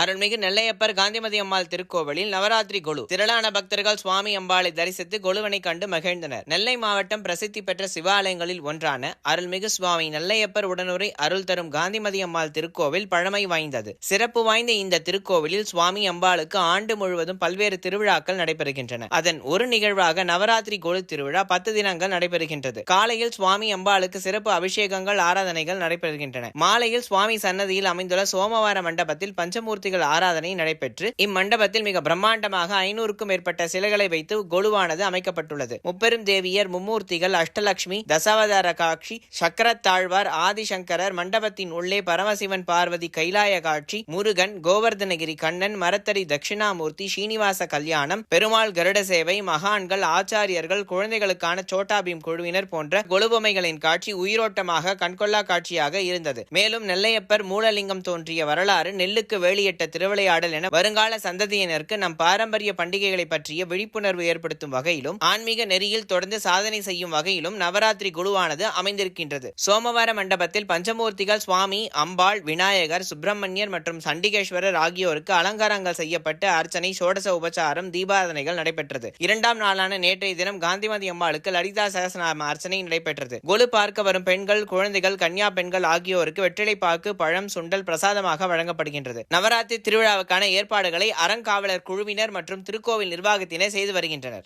அருள்மிகு நெல்லையப்பர் காந்திமதி அம்மாள் திருக்கோவிலில் நவராத்திரி கொலு. திரளான பக்தர்கள் சுவாமி அம்பாளை தரிசித்து கொலுவனை கண்டு மகிழ்ந்தனர். நெல்லை மாவட்டம் பிரசித்தி பெற்ற சிவாலயங்களில் ஒன்றான அருள்மிகு சுவாமி நெல்லையப்பர் உடனுரை அருள் தரும் காந்திமதி அம்மாள் திருக்கோவில் பழமை வாய்ந்தது. சிறப்பு வாய்ந்த இந்த திருக்கோவிலில் சுவாமி அம்பாளுக்கு ஆண்டு முழுவதும் பல்வேறு திருவிழாக்கள் நடைபெறுகின்றன. அதன் ஒரு நிகழ்வாக நவராத்திரி கொலு திருவிழா பத்து தினங்கள் நடைபெறுகின்றது. காலையில் சுவாமி அம்பாளுக்கு சிறப்பு அபிஷேகங்கள் ஆராதனைகள் நடைபெறுகின்றன. மாலையில் சுவாமி சன்னதியில் அமைந்துள்ள சோமவார மண்டபத்தில் பஞ்சமூர்த்தி மூர்த்திகள் ஆராதனை நடைபெற்று இம்மண்டபத்தில் மிக பிரம்மாண்டமாக ஐநூறுக்கும் மேற்பட்ட சிலைகளை வைத்து கொலுவானது அமைக்கப்பட்டுள்ளது. முப்பெரும் தேவியர் மும்மூர்த்திகள் அஷ்டலட்சுமி தசாவதார காட்சி சக்கரத்தாழ்வார் ஆதிசங்கரர் மண்டபத்தின் உள்ளே பரமசிவன் பார்வதி கைலாய காட்சி முருகன் கோவர்தனகிரி கண்ணன் மரத்தடி தட்சிணாமூர்த்தி ஸ்ரீனிவாச கல்யாணம் பெருமாள் கருட சேவை மகான்கள் ஆச்சாரியர்கள் குழந்தைகளுக்கான சோட்டாபீம் குழுவினர் போன்ற கொலுபொமைகளின் காட்சி உயிரோட்டமாக கண்கொள்ளா காட்சியாக இருந்தது. மேலும் நெல்லையப்பர் மூலலிங்கம் தோன்றிய வரலாறு நெல்லுக்கு வேலியிட்ட திருவிளையாடல் என வருங்கால சந்ததியினருக்கு நம் பாரம்பரிய பண்டிகைகளை பற்றிய விழிப்புணர்வு ஏற்படுத்தும் வகையிலும் ஆன்மீக நெறியில் தொடர்ந்து சாதனை செய்யும் வகையிலும் நவராத்திரி குழுவானது அமைந்திருக்கின்றது. சோமவார மண்டபத்தில் பஞ்சமூர்த்திகள் சுவாமி அம்பாள் விநாயகர் சுப்பிரமணியர் மற்றும் சண்டிகேஸ்வரர் ஆகியோருக்கு அலங்காரங்கள் செய்யப்பட்டு அர்ச்சனை சோடச உபச்சாரம் தீபாரதனைகள் நடைபெற்றது. இரண்டாம் நாளான நேற்றைய தினம் காந்திமதி அம்பாளுக்கு லலிதா சகசநாம அர்ச்சனை நடைபெற்றது. கொலு பார்க்க வரும் பெண்கள் குழந்தைகள் கன்னியா பெண்கள் ஆகியோருக்கு வெற்றிலை பாக்கு பழம் சுண்டல் பிரசாதமாக வழங்கப்படுகின்றது. நவராத்திரி நவராத்திரி திருவிழாவுக்கான ஏற்பாடுகளை அறங்காவலர் குழுவினர் மற்றும் திருக்கோவில் நிர்வாகத்தினர் செய்து வருகின்றனர்.